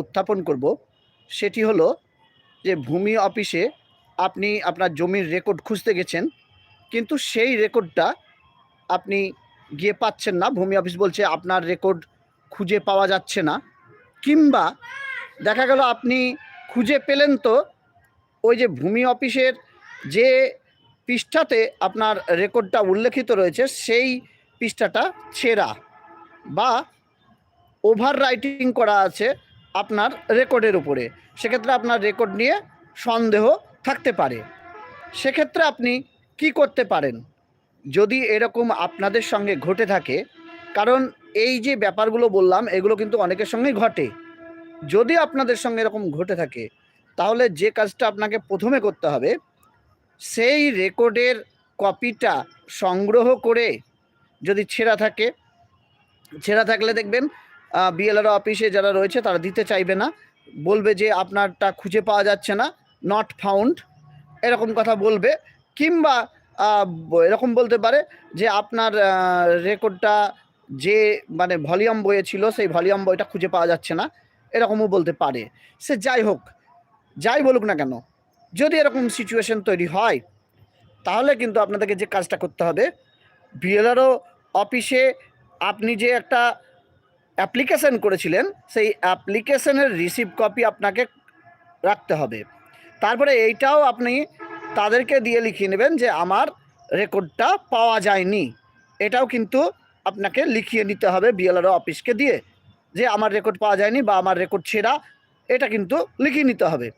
উত্থাপন করব, সেটি হলো যে ভূমি অফিসে আপনি আপনার জমির রেকর্ড খুঁজতে গেছেন, কিন্তু সেই রেকর্ডটা আপনি গিয়ে পাচ্ছেন না। ভূমি অফিস বলছে আপনার রেকর্ড খুঁজে পাওয়া যাচ্ছে না। কিংবা দেখা গেল আপনি খুঁজে পেলেন তো, ওই যে ভূমি অফিসের যে পৃষ্ঠাতে আপনার রেকর্ডটা উল্লেখিত রয়েছে, সেই পৃষ্ঠাটা ছেঁড়া বা ওভার রাইটিং করা আছে। আপনার রেকর্ডের উপরে। সেক্ষেত্রে আপনার রেকর্ড নিয়ে সন্দেহ থাকতে পারে। সেক্ষেত্রে আপনি কি করতে পারেন? যদি এরকম আপনাদের সঙ্গে ঘটে থাকে, কারণ এই যে ব্যাপারগুলো বললাম, এগুলো কিন্তু অনেকের সঙ্গেই ঘটে। যদি আপনাদের সঙ্গে এরকম ঘটে থাকে, তাহলে যে কাজটা আপনাকে প্রথমে করতে হবে, সেই রেকর্ডের কপিটা সংগ্রহ করে যদি ছেঁড়া থাকে, ছেঁড়া থাকলে দেখবেন বিএলআর অফিসে যারা রয়েছে, তারা দিতে চাইবে না। বলবে যে, আপনারটা খুঁজে পাওয়া যাচ্ছে না নট ফাউন্ড এরকম কথা বলবে। কিংবা এরকম বলতে পারে যে, আপনার রেকর্ডটা যে মানে ভলিউম বইয়ে ছিল, সেই ভলিউম বইটা খুঁজে পাওয়া যাচ্ছে না। এরকমও বলতে পারে। সে যাই হোক, যাই বলুক না কেন, যদি এরকম সিচুয়েশন তৈরি হয়, তাহলে কিন্তু আপনাদেরকে যে কাজটা করতে হবে বিএলআরও অফিসে আপনি যে একটা অ্যাপ্লিকেশন করেছিলেন, সেই অ্যাপ্লিকেশনের রিসিভ কপি আপনাকে রাখতে হবে। তারপরে এইটাও আপনি তাদেরকে দিয়ে লিখিয়ে নেবেন যে আমার রেকর্ডটা পাওয়া যায়নি। এটাও কিন্তু আপনাকে লিখিয়ে নিতে হবে বিএলআরও অফিসকে দিয়ে যে আমার রেকর্ড পাওয়া যায়নি বা আমার রেকর্ড ছেঁড়া, এটা কিন্তু লিখিয়ে নিতে হবে।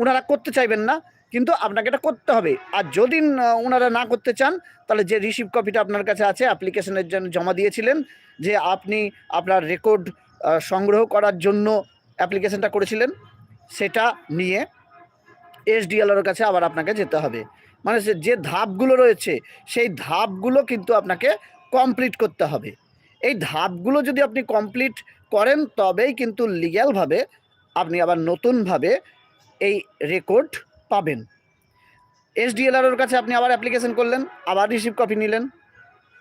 ওনারা করতে চাইবেন না কিন্তু আপনাকে এটা করতে হবে। আর যদি ওনারা না করতে চান, তাহলে যে রিসিভ কপিটা আপনার কাছে আছে অ্যাপ্লিকেশনের জন্য জমা দিয়েছিলেন, যে আপনি আপনার রেকর্ড সংগ্রহ করার জন্য অ্যাপ্লিকেশনটা করেছিলেন, সেটা নিয়ে এসডিএলআর কাছে আবার আপনাকে যেতে হবে। মানে যে ধাপগুলো রয়েছে, সেই ধাপগুলো কিন্তু আপনাকে কমপ্লিট করতে হবে। এই ধাপগুলো যদি আপনি কমপ্লিট করেন, তবেই কিন্তু লিগ্যালভাবে আপনি আবার নতুনভাবে এই রেকর্ড পাবেন। এসডিএলআর কাছে আপনি আবার অ্যাপ্লিকেশন করলেন, আবার রিসিভ কপি নিলেন,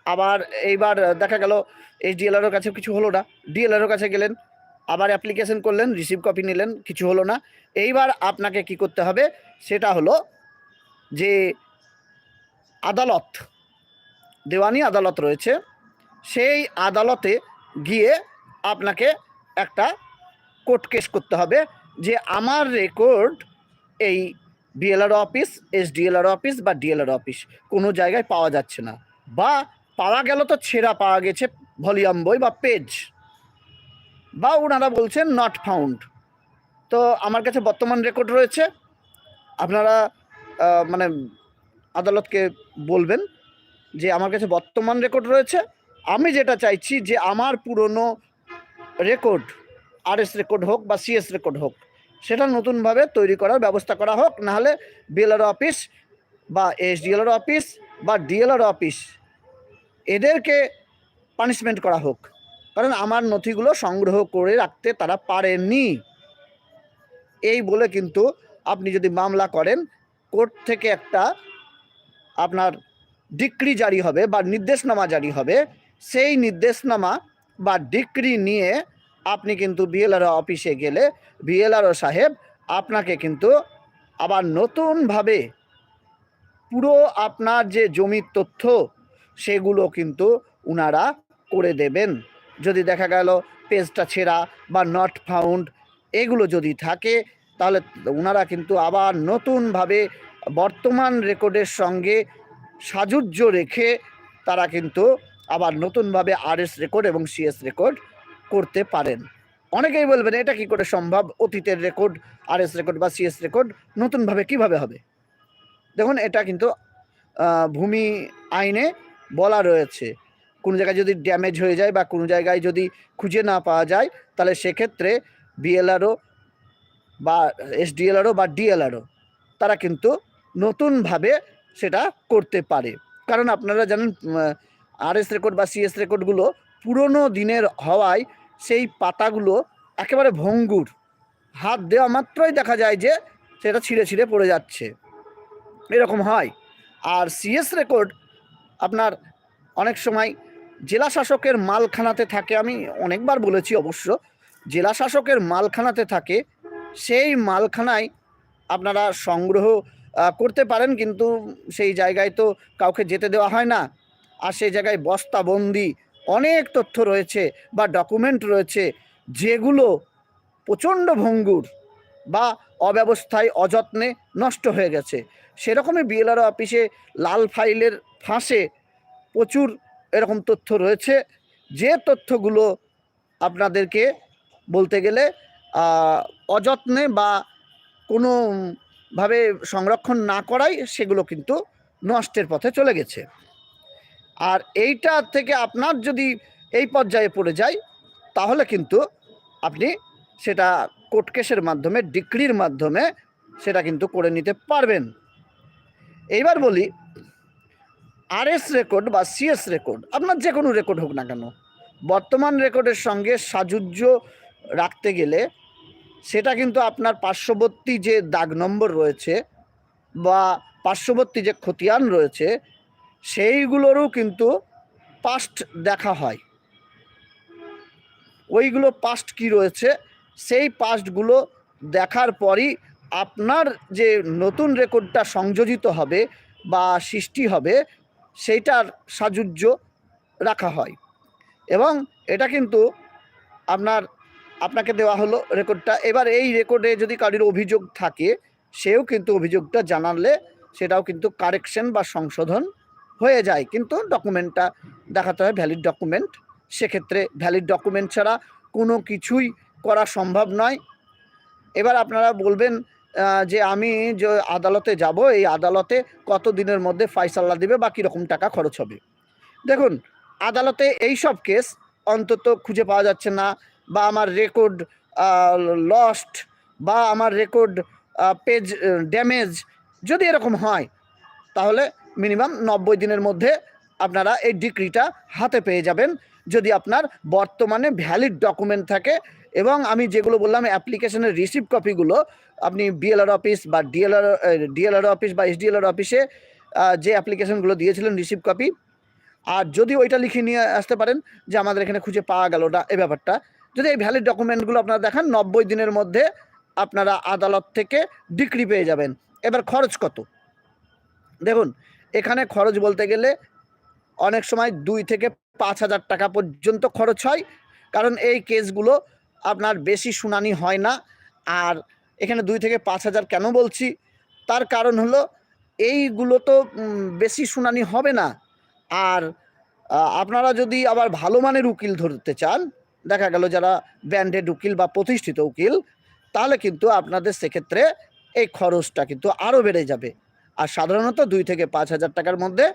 আবার এইবার দেখা গেল এসডিএলআর কাছে কিছু হলো না। ডিএলআর কাছে গেলেন, আবার অ্যাপ্লিকেশন করলেন রিসিভ কপি নিলেন, কিছু হলো না। এইবার আপনাকে কি করতে হবে, সেটা হলো যে আদালত, দেওয়ানি আদালত রয়েছে, সেই আদালতে গিয়ে আপনাকে একটা কোর্ট কেস করতে হবে যে আমার রেকর্ড এই বিএলআর অফিস এসডিএলআর অফিস বা ডিএলআর অফিস কোনো জায়গায় পাওয়া যাচ্ছে না। বা পাওয়া গেল তো ছেঁড়া, পাওয়া গেছে ভলিউম বই বা পেজ। বা ওনারা বলছেন নট ফাউন্ড তো আমার কাছে বর্তমান রেকর্ড রয়েছে। আপনারা মানে আদালতকে বলবেন যে আমার কাছে বর্তমান রেকর্ড রয়েছে। আমি যেটা চাইছি যে আমার পুরনো রেকর্ড আরএস রেকর্ড হোক বা সিএস রেকর্ড হোক সেটা নতুনভাবে তৈরি করার ব্যবস্থা করা হোক, নাহলে বিএলআর অফিস বা এসডিএলআর অফিস বা ডিএলআর অফিস এদেরকে পানিশমেন্ট করা হোক। কারণ আমার নথিগুলো সংগ্রহ করে রাখতে তারা পারেনি। এই বলে কিন্তু আপনি যদি মামলা করেন, কোর্ট থেকে একটা আপনার ডিক্রি জারি হবে বা নির্দেশনামা জারি হবে। সেই নির্দেশনামা বা ডিক্রি নিয়ে আপনি কিন্তু বিএলআর অফিসে গেলে বিএলআরও সাহেব আপনাকে কিন্তু আবার নতুনভাবে পুরো আপনার যে জমির তথ্য, সেগুলো কিন্তু উনারা করে দেবেন। যদি দেখা গেল পেজটা ছেঁড়া বা নট ফাউন্ড এগুলো যদি থাকে, তাহলে ওনারা কিন্তু আবার নতুনভাবে বর্তমান রেকর্ডের সঙ্গে সাজুজ্য রেখে তারা কিন্তু আবার নতুনভাবে আরএস রেকর্ড এবং সিএস রেকর্ড করতে পারেন। অনেকেই বলবেন, এটা কি করে সম্ভব? অতীতের রেকর্ড আরএস রেকর্ড বা সিএস রেকর্ড নতুনভাবে কীভাবে হবে? দেখুন, এটা কিন্তু ভূমি আইনে বলা রয়েছে। কোনো জায়গায় যদি ড্যামেজ হয়ে যায় বা কোনো জায়গায় যদি খুঁজে না পাওয়া যায়, তাহলে সেক্ষেত্রে বিএলআরও বা এসডিএলআরও বা ডিএলআরও তারা কিন্তু নতুনভাবে সেটা করতে পারে। কারণ আপনারা জানেন আরএস রেকর্ড বা সিএস রেকর্ডগুলো পুরনো দিনের হওয়ায় সেই পাতাগুলো একেবারে ভঙ্গুর। হাত দেওয়া মাত্রই দেখা যায় যে সেটা ছিঁড়ে ছিঁড়ে পড়ে যাচ্ছে। এরকম হয়। আর সিএস রেকর্ড আপনার অনেক সময় জেলা শাসকের মালখানাতে থাকে, আমি অনেকবার বলেছি অবশ্য জেলা শাসকের মালখানাতে থাকে, সেই মালখানায় আপনারা সংগ্রহ করতে পারেন, কিন্তু সেই জায়গায় তো কাউকে যেতে দেওয়া হয় না। আর সেই জায়গায় বস্তাবন্দি অনেক তথ্য রয়েছে বা ডকুমেন্ট রয়েছে যেগুলো প্রচণ্ড ভঙ্গুর বা অব্যবস্থায় অযত্নে নষ্ট হয়ে গেছে। সেরকমই বিএলআর অফিসে লাল ফাইলের ফাঁসে প্রচুর এরকম তথ্য রয়েছে। যে তথ্যগুলো আপনাদেরকে বলতে গেলে অযত্নে বা কোনো ভাবে সংরক্ষণ না করাই সেগুলো কিন্তু নষ্টের পথে চলে গেছে। আর এইটা থেকে আপনার যদি এই পর্যায়ে পড়ে যায়, তাহলে কিন্তু আপনি সেটা কোর্ট কেসের মাধ্যমে, ডিক্রির মাধ্যমে সেটা কিন্তু করে নিতে পারবেন। এইবার বলি, আরএস রেকর্ড বা সিএস রেকর্ড, আপনার যে কোনো রেকর্ড হোক না কেন, বর্তমান রেকর্ডের সঙ্গে সাযুজ্য রাখতে গেলে সেটা কিন্তু আপনার পার্শ্ববর্তী যে দাগ নম্বর রয়েছে বা পার্শ্ববর্তী যে খতিয়ান রয়েছে সেইগুলোরও কিন্তু পাস্ট দেখা হয়। ওইগুলো পাস্ট কি রয়েছে? সেই পাস্টগুলো দেখার পরই আপনার যে নতুন রেকর্ডটা সংযোজিত হবে বা সৃষ্টি হবে, সেইটার সাযুজ্য রাখা হয়। এবং এটা কিন্তু আপনার, আপনাকে দেওয়া হলো রেকর্ডটা। এবার এই রেকর্ডে যদি কারোর অভিযোগ থাকে, সেও কিন্তু অভিযোগটা জানালে সেটাও কিন্তু কারেকশন বা সংশোধন হয়ে যায়, কিন্তু ডকুমেন্টটা দেখাতে হয় ভ্যালিড ডকুমেন্ট সেক্ষেত্রে ভ্যালিড ডকুমেন্ট ছাড়া কোনো কিছুই করা সম্ভব নয়। এবার আপনারা বলবেন যে আমি যে আদালতে যাব, এই আদালতে কত দিনের মধ্যে ফাইসাল্লা দিবে বা কীরকম টাকা খরচ হবে? দেখুন, আদালতে এই সব কেস অন্তত খুঁজে পাওয়া যাচ্ছে না, বা আমার রেকর্ড লস্ট বা আমার রেকর্ড পেজ ড্যামেজ যদি এরকম হয়, তাহলে মিনিমাম নব্বই দিনের মধ্যে আপনারা এই ডিগ্রিটা হাতে পেয়ে যাবেন। যদি আপনার বর্তমানে ভ্যালিড ডকুমেন্ট থাকে এবং আমি যেগুলো বললাম অ্যাপ্লিকেশনের রিসিভ কপিগুলো আপনি বিএলআর অফিস বা ডিএলআর ডিএলআর অফিস বা এসডিএলআর অফিসে যে অ্যাপ্লিকেশনগুলো দিয়েছিলেন রিসিভ কপি আর যদি ওইটা লিখে নিয়ে আসতে পারেন যে আমাদের এখানে খুঁজে পাওয়া গেল এই ব্যাপারটা। যদি এই ভ্যালিড ডকুমেন্টগুলো আপনারা দেখান, নব্বই দিনের মধ্যে আপনারা আদালত থেকে ডিগ্রি পেয়ে যাবেন। এবার খরচ কত? দেখুন এখানে খরচ বলতে গেলে অনেক সময় দুই থেকে পাঁচ হাজার টাকা পর্যন্ত খরচ হয়, কারণ এই কেসগুলো আপনার বেশি শুনানি হয় না। আর এখানে দুই থেকে পাঁচ হাজার কেন বলছি? তার কারণ হলো এইগুলো তো বেশি শুনানি হবে না। আর আপনারা যদি আবার ভালো মানের উকিল ধরতে চান, দেখা গেল যারা ব্যান্ডেড উকিল বা প্রতিষ্ঠিত উকিল, তাহলে কিন্তু আপনাদের সেক্ষেত্রে এই খরচটা কিন্তু আরও বেড়ে যাবে। আর সাধারণত দুই থেকে পাঁচ হাজার টাকার মধ্যে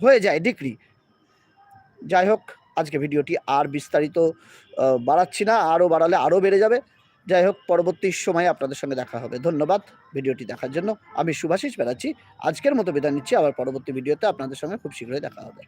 হয়ে যায় ডিক্রি যাই হোক, আজকে ভিডিওটি আর বিস্তারিত বাড়াচ্ছি না, আরও বাড়ালে আরও বেড়ে যাবে। যাই হোক, পরবর্তী সময়ে আপনাদের সঙ্গে দেখা হবে। ধন্যবাদ ভিডিওটি দেখার জন্য। আমি শুভাশিস বেড়াচ্ছি আজকের মতো বিদায় নিচ্ছি। আবার পরবর্তী ভিডিওতে আপনাদের সঙ্গে খুব শীঘ্রই দেখা হবে।